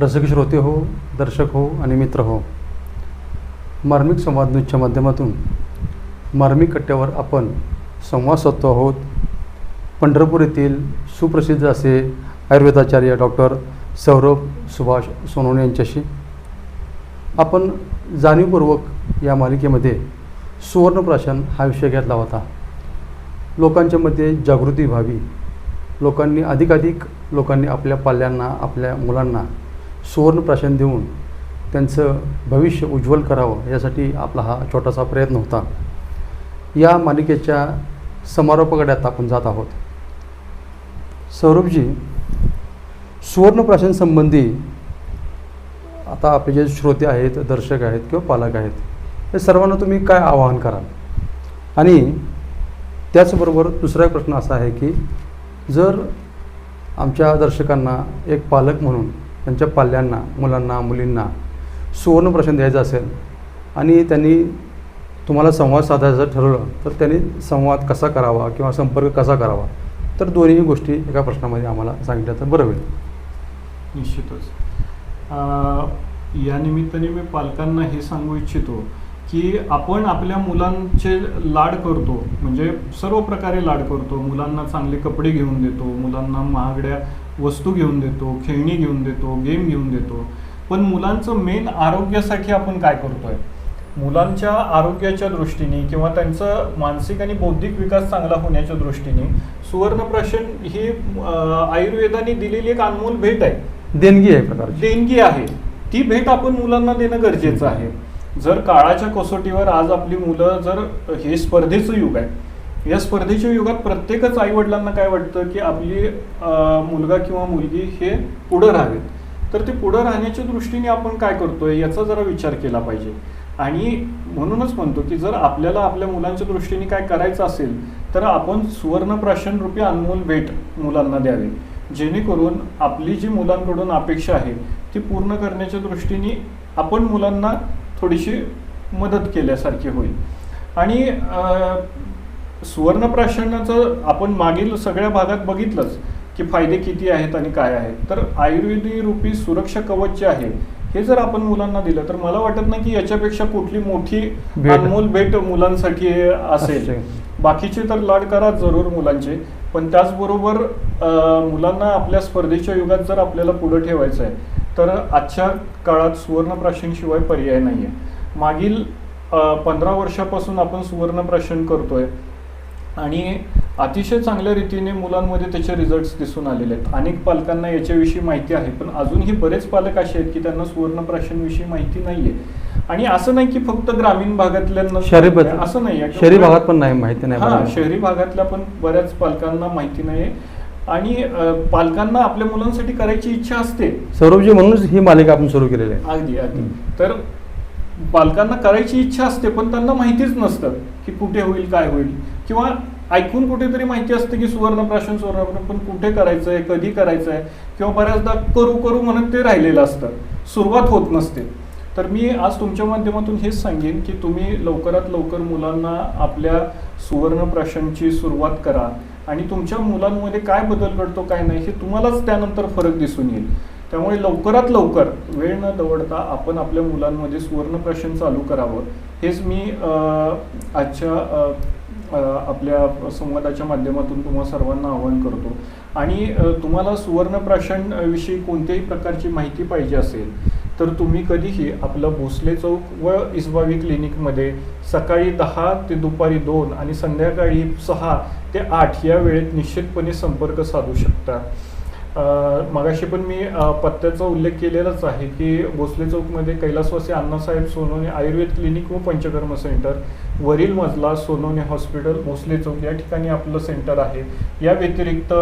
रसिक श्रोते हो दर्शक हो आणि मित्र हो. मार्मिक संवाद न्यूजच्या माध्यमातून मार्मिक कट्ट्यावर आपण संवाद साधतो आहोत. पंढरपूर येथील सुप्रसिद्ध असे आयुर्वेदाचार्य डॉक्टर सौरभ सुभाष सोनवणे यांच्याशी आपण जाणीवपूर्वक या मालिकेमध्ये सुवर्णप्राशन हा विषय घेतला होता. लोकांच्या मध्ये जागृती व्हावी लोकांनी अधिकाधिक लोकांनी आपल्या पाल्यांना आपल्या मुलांना सुवर्णप्राशन देऊन त्यांचं भविष्य उज्ज्वल करावं यासाठी आपला हा छोटासा प्रयत्न होता. या मालिकेच्या समारोपकड्यात आपण जात आहोत. सौरभजी सुवर्णप्राशन संबंधी आता आपले जे श्रोते आहेत दर्शक आहेत किंवा पालक आहेत हे सर्वांना तुम्ही काय आवाहन कराल? आणि त्याचबरोबर दुसरा प्रश्न असा आहे की जर आमच्या दर्शकांना एक पालक म्हणून त्यांच्या पाल्यांना मुलांना मुलींना सुवर्णप्राशन द्यायचं असेल आणि त्यांनी तुम्हाला संवाद साधायचं ठरवलं तर त्यांनी संवाद कसा करावा किंवा संपर्क कसा करावा तर दोन्ही गोष्टी एका प्रश्नामध्ये आम्हाला सांगितल्या तर बरं होईल. निश्चितच. या निमित्ताने मी पालकांना हे सांगू इच्छितो की आपण आपल्या मुलांचे लाड करतो म्हणजे सर्व प्रकारे लाड करतो. मुलांना चांगले कपडे घेऊन देतो मुलांना महागड्या वस्तू घेऊन देतो खेळणी घेऊन देतो गेम घेऊन देतो. पण मुलांचं मेन आरोग्यासाठी आपण काय करतोय? मुलांच्या आरोग्याच्या दृष्टीने किंवा त्यांचं मानसिक आणि बौद्धिक विकास चांगला होण्याच्या दृष्टीने सुवर्णप्राशन ही आयुर्वेदाने दिलेली एक अनमोल भेट आहे. देणगी आहे प्रकारची. देणगी आहे. ती भेट आपण मुलांना देणं गरजेचं आहे. जर काळाच्या कसोटीवर आज आपली मुलं जर हे स्पर्धेचं युग आहे. या स्पर्धेच्या युगात प्रत्येकच आई वडिलांना काय वाटतं की आपली मुलगा किंवा मुलगी हे पुढं राहावेत? तर ते पुढं राहण्याच्या दृष्टीने आपण काय करतोय याचा जरा विचार केला पाहिजे. आणि म्हणूनच म्हणतो की जर आपल्याला आपल्या मुलांच्या दृष्टीने काय करायचं असेल तर आपण सुवर्णप्राशन रूपी अनमोल भेट मुलांना द्यावी. जेणेकरून आपली जी मुलांकडून अपेक्षा आहे ती पूर्ण करण्याच्या दृष्टीने आपण मुलांना थोडीशी मदत केल्यासारखी होईल. आणि सुवर्णप्राशनाचं आपण मागील सगळ्या भागात बघितलंच की फायदे किती आहेत आणि काय आहेत तर आयुर्वेदी रूपी सुरक्षा कवच जे आहे हे जर आपण मुलांना दिलं तर मला वाटत नाही की याच्यापेक्षा कुठली मोठी. अनमोल भेट मुलांसाठी असेल. बाकीचे तर लाड करा जरूर मुलांचे पण त्याचबरोबर मुलांना आपल्या स्पर्धेच्या युगात जर आपल्याला पुढे ठेवायचं आहे तर आजच्या काळात सुवर्णप्राशनशिवाय पर्याय नाही आहे मागील पंधरा वर्षापासून आपण सुवर्णप्राशन करतोय आणि अतिशय चांगल्या रीतीने मुलांमध्ये त्याचे रिझल्ट्स दिसून आलेले आहेत अनेक पालकांना याच्याविषयी माहिती आहे पण अजूनही बरेच पालक असे आहेत की त्यांना सुवर्णप्राशनविषयी माहिती नाहीये आणि असं नाही की फक्त ग्रामीण भागातल्यांना शहरी असं नाही. शहरी भागात पण नाही माहिती नाही हा. शहरी भागातल्या पण बऱ्याच पालकांना माहिती नाही आणि पालकांना आपल्या मुलांसाठी करायची इच्छा असते सौरभजी म्हणूनच ही मालिका आपण सुरू केलेली आहे अगदी अगदी. तर पालकांना करायची इच्छा असते पण त्यांना माहितीच नसतं की कुठे होईल काय होईल. किंवा ऐकून कुठेतरी माहिती असते की सुवर्णप्राशन सुवर्णप्राशन पण कुठे करायचं आहे कधी करायचं आहे किंवा बऱ्याचदा करू करू म्हणत ते राहिलेलं असतं. सुरुवात होत नसते. तर मी आज तुमच्या माध्यमातून हेच सांगेन की तुम्ही लवकरात लवकर मुलांना आपल्या सुवर्णप्राशनची सुरुवात करा. आणि तुमच्या मुलांमध्ये काय बदल घडतो काय नाही हे तुम्हालाच त्यानंतर फरक दिसून येईल. त्यामुळे लवकरात लवकर वेळ न दवडता आपण आपल्या मुलांमध्ये सुवर्ण प्राशन चालू करावं. हेच मी आजच्या आपल्या संवादाच्या माध्यमातून तुम्हा सर्वांना आवाहन करतो. आणि तुम्हाला सुवर्ण विषयी कोणत्याही प्रकारची माहिती पाहिजे असेल तर तुम्ही कधीही आपलं भोसले चौक व इस्बावी क्लिनिकमध्ये सकाळी दहा ते दुपारी दोन आणि संध्याकाळी सहा ते आठ या वेळेत निश्चितपणे संपर्क साधू शकता. मगाशी पण मी पत्त्याचा उल्लेख केलेलाच आहे की भोसले चौकमध्ये कैलासवासी अण्णासाहेब सोनवणे आयुर्वेद क्लिनिक व पंचकर्म सेंटर वरील मजला सोनवणे हॉस्पिटल भोसले चौक या ठिकाणी आपलं सेंटर आहे. या व्यतिरिक्त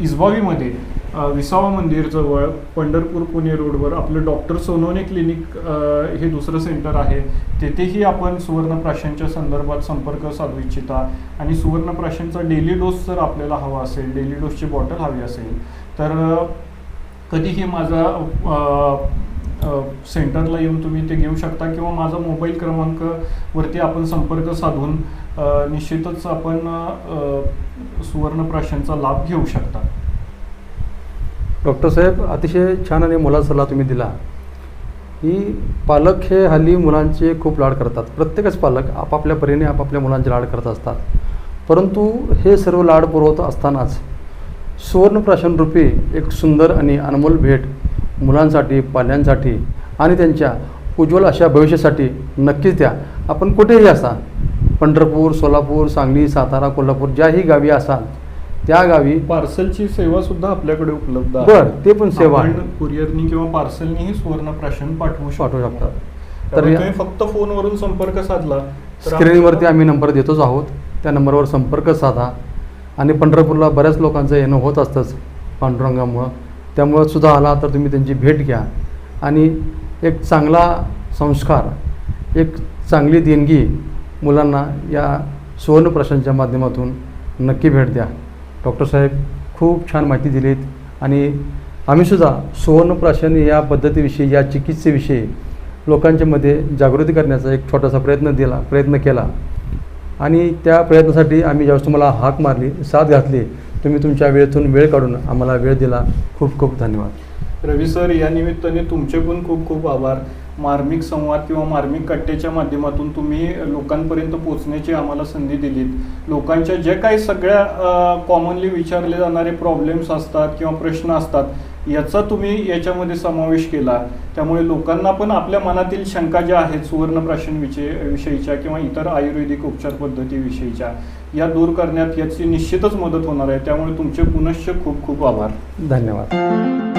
इजबावीमध्ये विसावा मंदिर जवळ पंढरपूर पुणे रोडवर आपलं डॉक्टर सोनवणे क्लिनिक हे दुसरं सेंटर आहे. तेथेही आपण सुवर्णप्राशनच्या संदर्भात संपर्क साधू इच्छिता आणि सुवर्णप्राशनचा डेली डोस जर आपल्याला हवा असेल डेली डोसची बॉटल हवी असेल तर कधीही माझा सेंटरला येऊन तुम्ही ते घेऊ शकता किंवा माझा मोबाईल क्रमांक वरती आपण संपर्क साधून निश्चितच आपण सुवर्णप्राशांचा सुवर्णप्राशनचा लाभ घेऊ शकता. डॉक्टर साहेब अतिशय छान आणि मोलाचा सल्ला तुम्ही दिला. की पालक हे हल्ली मुलांचे खूप लाड करतात. प्रत्येकच पालक आपापल्या परीने आपापल्या मुलांचे लाड करत असतात. परंतु हे सर्व लाड पुरवत असतानाच सुवर्णप्राशनरूपी एक सुंदर आणि अनमोल भेट मुलांसाठी पाल्यांसाठी आणि त्यांच्या उज्ज्वल अशा भविष्यासाठी नक्कीच द्या. आपण कुठेही असा पंढरपूर सोलापूर सांगली सातारा कोल्हापूर ज्याही गावी असाल त्या गावी पार्सलची सेवा सुद्धा आपल्याकडे उपलब्ध बरं ते पण सेवा आहे. कुरिअरनी किंवा पार्सलनीही सुवर्ण प्राशन पाठवू पाठवू शकतात तर तुम्ही फक्त फोनवरून संपर्क साधला स्क्रीनवरती आम्ही नंबर देतोच आहोत. त्या नंबरवर संपर्क साधा. आणि पंढरपूरला बऱ्याच लोकांचं येणं होत असतंच पांडुरंगामुळं. त्यामुळं सुद्धा आला तर तुम्ही त्यांची भेट घ्या. आणि एक चांगला संस्कार एक चांगली देणगी मुलांना या सुवर्णप्राशांच्या माध्यमातून नक्की भेट द्या. डॉक्टर साहेब खूप छान माहिती दिलीत. आणि आम्हीसुद्धा सुवर्णप्राशन या पद्धतीविषयी या चिकित्सेविषयी लोकांच्यामध्ये जागृती करण्याचा एक छोटासा प्रयत्न दिला प्रयत्न केला. आणि त्या प्रयत्नासाठी आम्ही ज्यावेळेस तुम्हाला हाक मारली साथ घातली तुम्ही तुमच्या वेळेतून वेळ काढून आम्हाला वेळ दिला. खूप खूप धन्यवाद. रवी सर या निमित्ताने तुमचे पण खूप खूप आभार. मार्मिक संवाद किंवा मार्मिक कट्ट्याच्या माध्यमातून तुम्ही लोकांपर्यंत पोहोचण्याची आम्हाला संधी दिलीत. लोकांच्या जे काही सगळ्या कॉमनली विचारले जाणारे प्रॉब्लेम्स असतात किंवा प्रश्न असतात याचा तुम्ही याच्यामध्ये समावेश केला. त्यामुळे लोकांना पण आपल्या मनातील शंका ज्या आहेत सुवर्णप्राशन विषय विषयीच्या किंवा इतर आयुर्वेदिक उपचार पद्धतीविषयीच्या या दूर करण्यात याची निश्चितच मदत होणार आहे. त्यामुळे तुमचे पुनश्च खूप खूप आभार. धन्यवाद.